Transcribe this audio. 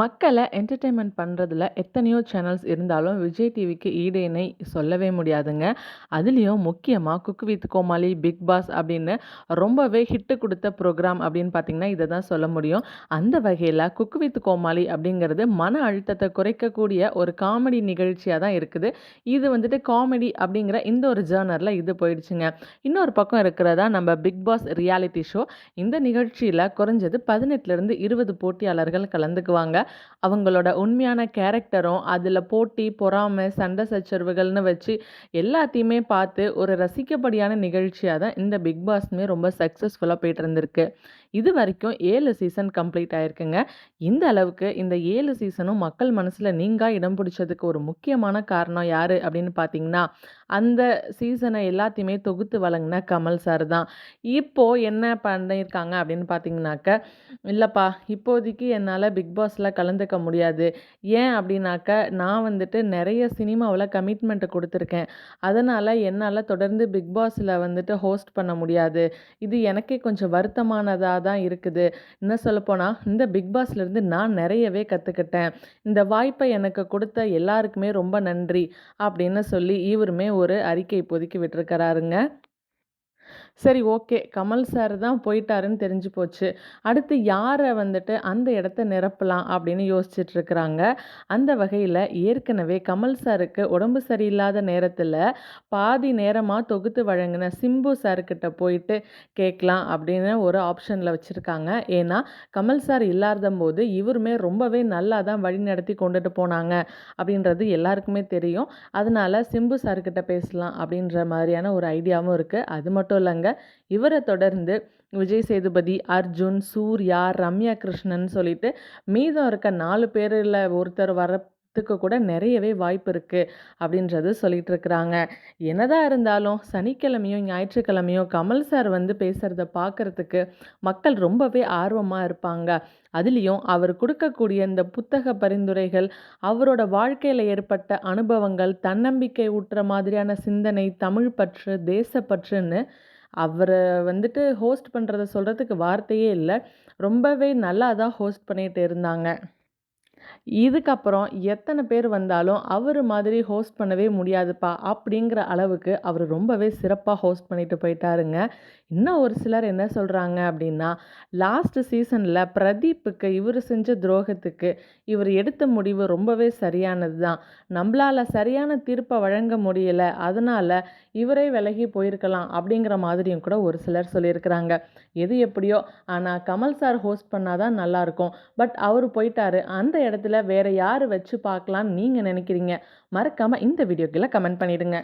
மக்களை என்டர்டெயின்மெண்ட் பண்ணுறதுல எத்தனையோ சேனல்ஸ் இருந்தாலும் விஜய் டிவிக்கு ஈடேனை சொல்லவே முடியாதுங்க. அதுலேயும் முக்கியமாக cook with Comali big boss அப்படின்னு ரொம்பவே ஹிட்டு கொடுத்த ப்ரோக்ராம் அப்படின்னு பார்த்தீங்கன்னா இதை தான் சொல்ல முடியும். அந்த வகையில் குக் வித் கோமாளி அப்படிங்கிறது மன அழுத்தத்தை குறைக்கக்கூடிய ஒரு காமெடி நிகழ்ச்சியாக தான் இருக்குது. இது வந்துட்டு காமெடி அப்படிங்கிற இந்த ஒரு ஜேர்னரில் இது போயிடுச்சுங்க. இன்னொரு பக்கம் இருக்கிறதா நம்ம பிக் பாஸ் ரியாலிட்டி ஷோ இந்த நிகழ்ச்சியில் குறைஞ்சது பதினெட்டுலேருந்து இருபது போட்டியாளர்கள் கலந்துக்குவாங்க. அவங்களோட உண்மையான கேரக்டரும் அதில் போட்டி பொறாமை சண்டை சச்சரவுகள்னு வச்சு எல்லாத்தையுமே பார்த்து ஒரு ரசிக்கப்படியான நிகழ்ச்சியாக தான் இந்த பிக் பாஸ்மே ரொம்ப சக்ஸஸ்ஃபுல்லாக போயிட்டு இருந்திருக்கு இது வரைக்கும் ஏழு சீசன் கம்ப்ளீட் ஆயிருக்குங்க. இந்த அளவுக்கு இந்த ஏழு சீசனும் மக்கள் மனசில் நீங்கா இடம் பிடிச்சதுக்கு ஒரு முக்கியமான காரணம் யார் அப்படின்னு பார்த்தீங்கன்னா அந்த சீசனை எல்லாத்தையுமே தொகுத்து வழங்கின கமல் சார் தான். இப்போது என்ன பண்ணியிருக்காங்க அப்படின்னு பார்த்தீங்கன்னாக்க இல்லைப்பா இப்போதைக்கு என்னால் பிக் பாஸில் கலந்துக்க முடியாது. ஏன் அப்படின்னாக்க நான் வந்துட்டு நிறைய சினிமாவில் கமிட்மெண்ட் கொடுத்துருக்கேன். அதனால் என்னால் தொடர்ந்து பிக் பாஸில் வந்துட்டு ஹோஸ்ட் பண்ண முடியாது. இது எனக்கே கொஞ்சம் வருத்தமானதாக தான் இருக்குது. இன்னும் சொல்லப்போனால் இந்த பிக் பாஸ்லேருந்து நான் நிறையவே கற்றுக்கிட்டேன் இந்த வாய்ப்பை எனக்கு கொடுத்த எல்லாருக்குமே ரொம்ப நன்றி அப்படின்னு சொல்லி இவருமே ஒரு அறிக்கை இப்போதைக்கு விட்டுருக்கிறாருங்க. சரி ஓகே. கமல் சார் தான் போயிட்டாருன்னு தெரிஞ்சு போச்சு. அடுத்து யாரை வந்துட்டு அந்த இடத்த நிரப்பலாம் அப்படின்னு யோசிச்சுட்டு இருக்கிறாங்க. அந்த வகையில் ஏற்கனவே கமல் சாருக்கு உடம்பு சரியில்லாத நேரத்தில் பாதி நேரமாக தொகுத்து வழங்கின சிம்பு சார்கிட்ட போயிட்டு கேட்கலாம் அப்படின்னு ஒரு ஆப்ஷனில் வச்சுருக்காங்க. ஏன்னா கமல் சார் இல்லாத போது இவருமே ரொம்பவே நல்லா தான் வழி நடத்தி கொண்டுட்டு போனாங்க அப்படின்றது எல்லாருக்குமே தெரியும். அதனால் சிம்பு சார்கிட்ட பேசலாம் அப்படின்ற மாதிரியான ஒரு ஐடியாவும் இருக்குது அது மட்டும் இல்லைங்க இவரை தொடர்ந்து விஜய் சேதுபதி அர்ஜுன் சூர்யா ரம்யா கிருஷ்ணன் சொல்லிட்டு மீதம் இருக்க நாலு பேரில் ஒருத்தர் வர கூட நிறையவே வாய்ப்பு இருக்குது அப்படின்றது சொல்லிட்டு இருக்கிறாங்க. என்னதான் இருந்தாலும் சனிக்கிழமையும் ஞாயிற்றுக்கிழமையும் கமல் சார் வந்து பேசுகிறத பார்க்குறதுக்கு மக்கள் ரொம்பவே ஆர்வமாக இருப்பாங்க. அதுலேயும் அவர் கொடுக்கக்கூடிய இந்த புத்தக பரிந்துரைகள் அவரோட வாழ்க்கையில் ஏற்பட்ட அனுபவங்கள் தன்னம்பிக்கை ஊட்டுற மாதிரியான சிந்தனை தமிழ் பற்று தேசப்பற்றுன்னு அவரை வந்துட்டு ஹோஸ்ட் பண்ணுறத சொல்கிறதுக்கு வார்த்தையே இல்லை. ரொம்பவே நல்லா தான் ஹோஸ்ட் பண்ணிகிட்டு இருந்தாங்க. இதுக்கப்புறம் எத்தனை பேர் வந்தாலும் அவர் மாதிரி ஹோஸ்ட் பண்ணவே முடியாதுப்பா அப்படிங்கிற அளவுக்கு அவர் ரொம்பவே சிறப்பாக ஹோஸ்ட் பண்ணிட்டு போயிட்டாருங்க. இன்னும் ஒரு சிலர் என்ன சொல்கிறாங்க அப்படின்னா லாஸ்ட் சீசனில் பிரதீப்புக்கு இவர் செஞ்ச துரோகத்துக்கு இவர் எடுத்த முடிவு ரொம்பவே சரியானது தான் நம்மளால் சரியான தீர்ப்பை வழங்க முடியலை. அதனால் இவரே விலகி போயிருக்கலாம் அப்படிங்கிற மாதிரியும் கூட ஒரு சிலர் சொல்லியிருக்கிறாங்க. எது எப்படியோ ஆனால் கமல் சார் ஹோஸ்ட் பண்ணால் தான் நல்லாயிருக்கும். பட் அவர் போயிட்டாரு. அந்த இடத்துல வேறு யார் வச்சு பார்க்கலான்னு நீங்கள் நினைக்கிறீங்க? மறக்காமல் இந்த வீடியோக்கில் கமெண்ட் பண்ணிவிடுங்க